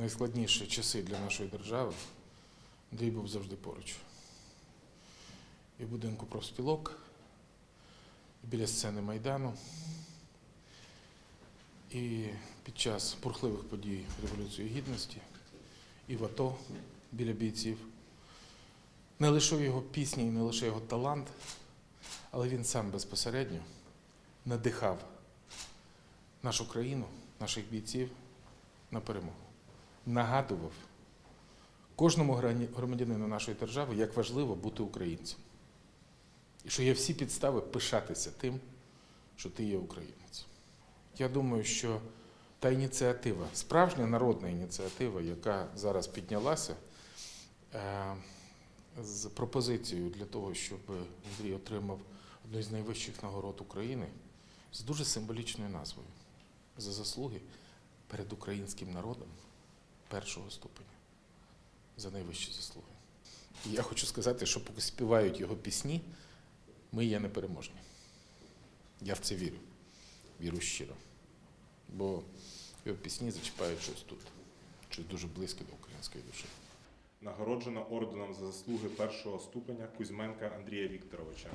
найскладніші часи для нашої держави Андрій був завжди поруч. І в будинку профспілок, і біля сцени Майдану. І під час бурхливих подій Революції Гідності, і в АТО біля бійців. Не лише його пісні і не лише його талант, але він сам безпосередньо надихав нашу країну, наших бійців на перемогу. Нагадував кожному громадянину нашої держави, як важливо бути українцем. І що є всі підстави пишатися тим, що ти є українець. Я думаю, що та ініціатива, справжня народна ініціатива, яка зараз піднялася е, з пропозицією для того, щоб Андрій отримав одну з найвищих нагород України з дуже символічною назвою за заслуги перед українським народом першого ступеня за найвищі заслуги. І я хочу сказати, що поки співають його пісні, ми є непереможні. Я в це вірю. Віру щиро. Бо його пісні зачіпають щось тут, щось дуже близьке до української душі. Нагороджено орденом за заслуги першого ступеня Кузьменка Андрія Вікторовича.